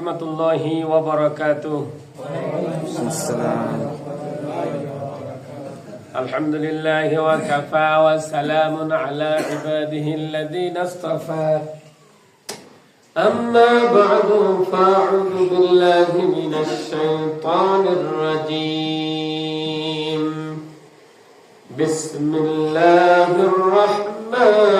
ورحمة الله وبركاته السلام الحمد لله وكفى وسلام على عباده الذين اصطفى أما بعد فأعوذ بالله من الشيطان الرجيم بسم الله الرحمن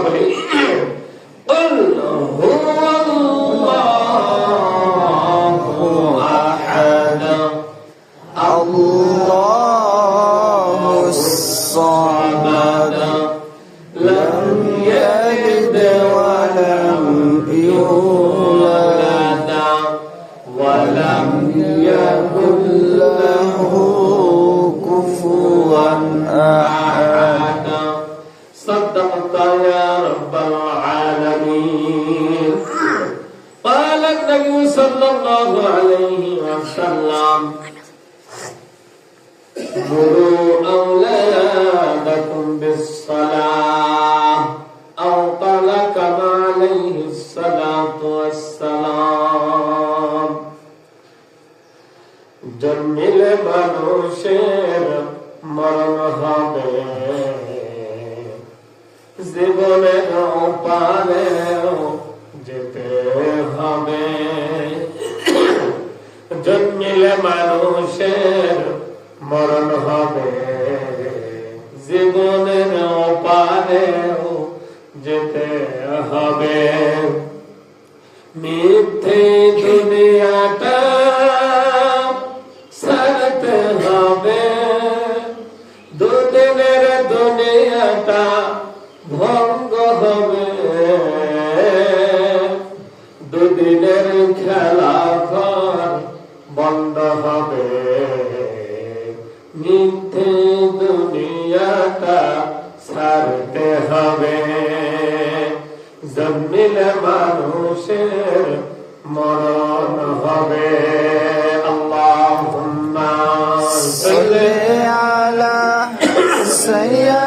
তেলাওয়াত العالمين قال النبي صلى الله عليه وسلم مروا أولادكم بالصلاة أو قال كما عليه الصلاة والسلام জন্মিলে মানুষের মরণ হবে জীবনের পারেও যেতে হবে জন্মিলে মানুষের মরণ হবে জীবনের পারেও যেতে হবে মিথ্যে দুনিয়াটা ছাড়তে হবে দিনের খেলা ঘর বন্ধ হবে। মিথ্যে দুনিয়াটা সারতে হবে। জমিন মানুষের মরণ হবে। আল্লাহ সৈয়া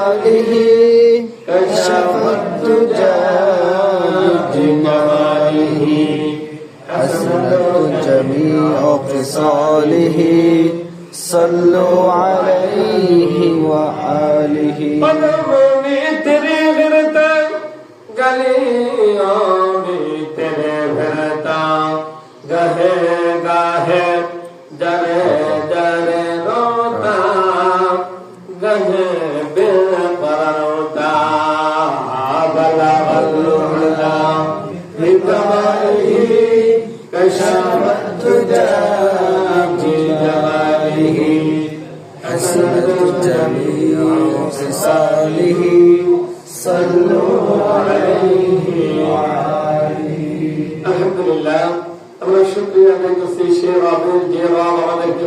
بجلاله كشف الدجى بجماله حسنت جميع خصاله صلوا عليه وآله قلبني تري غرتا قليل تري غرتا আলহামদুলিল্লাহ, আমরা শুক্রিয়া আদায় করছি সে রবের আমাদেরকে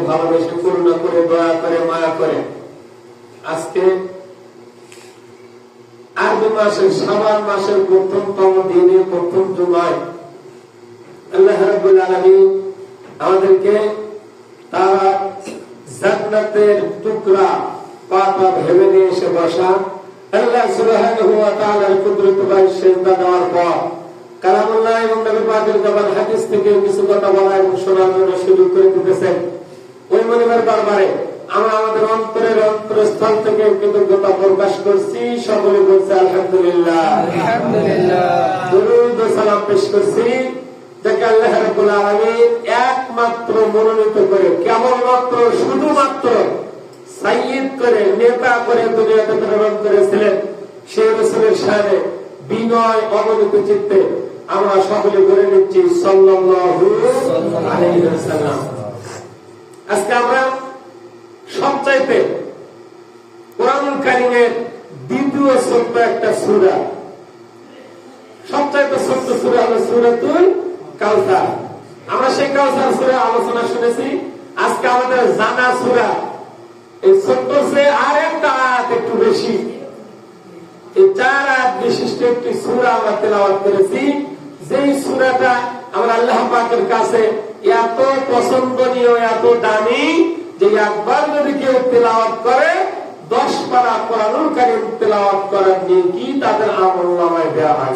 আল্লাহ রাব্বুল আলামিন আমাদেরকে তারা টুকরা পাতা ভেবে নিয়ে এসে বসা আল্লাহ সুবহানাহু ওয়া তাআলার কুদরত বাই সেজদা দেওয়ার পর কালামুল্লাহ এবং নবী পাকের জবান হাদিস থেকে কিছু কথা বলা এবং শোনার জন্য সুযোগ করে দিতেছেন। ওই মনিবের দরবারে আমরা আমাদের অন্তরের অন্তরস্থল থেকে কৃতজ্ঞতা প্রকাশ করছি সকলে বলছে আলহামদুলিল্লাহ। আলহামদুলিল্লাহ। দরুদ ও সালাম পেশ করছি। যাকে আল্লাহ রাব্বুল আলামিন একমাত্র মনোনীত করে কেবলমাত্র শুধুমাত্র সাইয়্যিদ করে, নেতা করে দুনিয়াতে প্রেরণ করেছিলেন সেই রসুলের সামনে বিনয় অবনীত চিত্তে আমরা সকলে করে নিচ্ছি আজকে আমরা সবচাইতে কারিমের দ্বিতীয় ছোট্ট একটা সূরা। সবচাইতে ছোট্ট সুরা হলো কাউসার। আমরা সেই কাউসার সুরা আলোচনা শুনেছি। আজকে আমাদের জানা সুরা এই সে আর একটা আয়াত একটু বেশি। এই চার আয়াত বিশিষ্ট একটি সুরা আমরা তেলাওয়াত করেছি। যেই সুরাটা আমরা আল্লাহ পাকের কাছে এত পছন্দনীয়, এত দামি যে একবার যদি কেউ তেলাওয়াত করে, দশ পারা কোরআনুল কারিম তেলাওয়াত করার নিয়ে কি তাদের আমল নামায় দেওয়া হয়?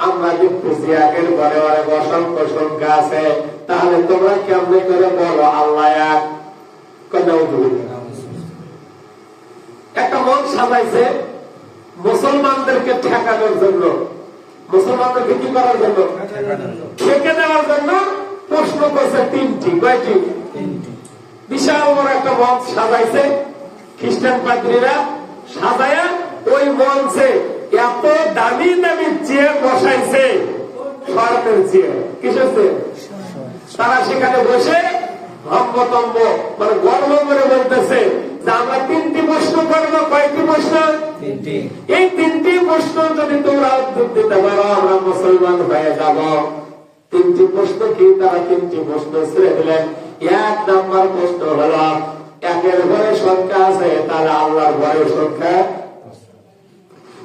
আমরা দেখতেছি একের পরে অনেক অসংখ্য সংখ্যা আছে তাহলে তোমরা কেমনে করে বলো আল্লাহ এক? একটা মন সাজাইছে মুসলমানদেরকে ঠেকানোর জন্য। মুসলমানদেরকে কি করার জন্য? ঠেকে দেওয়ার জন্য প্রশ্ন করছে তিনটি কয়টি? বিশাল বড় একটা মঞ্চ সাজাইছে খ্রিস্টান পাদ্রীরা সাজায়া ওই মঞ্চে এত দামি দামি চেয়ার বসাইছে সরকার চেয়ার কিসের চেয়ার তারা সেখানে বসে হম্বতম্ব মানে গর্ব করে বলতেছে যে আমরা তিনটি প্রশ্ন করব কয়েকটি প্রশ্ন? এই তিনটি প্রশ্ন যদি তোমরা উত্তর দিতে পারো আমরা মুসলমান হয়ে যাব। তিনটি প্রশ্ন কি? তারা তিনটি প্রশ্ন ছেড়ে দিলেন। এক নাম্বার প্রশ্ন হলো একের ঘরে সংখ্যা আছে তাহলে আল্লাহর ঘরে সংখ্যা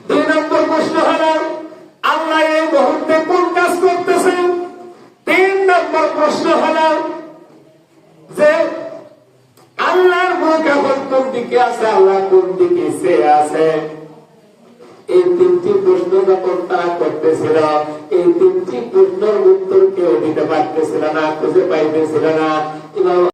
দুই নম্বর প্রশ্ন হলো, আল্লাহ এই মুহূর্তে কোন কাজ করতেছেন? তিন নম্বর প্রশ্ন হলো যে, আল্লাহর মুখ এখন কোন দিকে আছে, আল্লাহ কোন দিকে সে আছে? এই তিনটি প্রশ্ন যখন তারা করতেছিল, এই তিনটি প্রশ্নের উত্তর কেউ দিতে পারতেছিল না, খুঁজে পাইতেছিল না।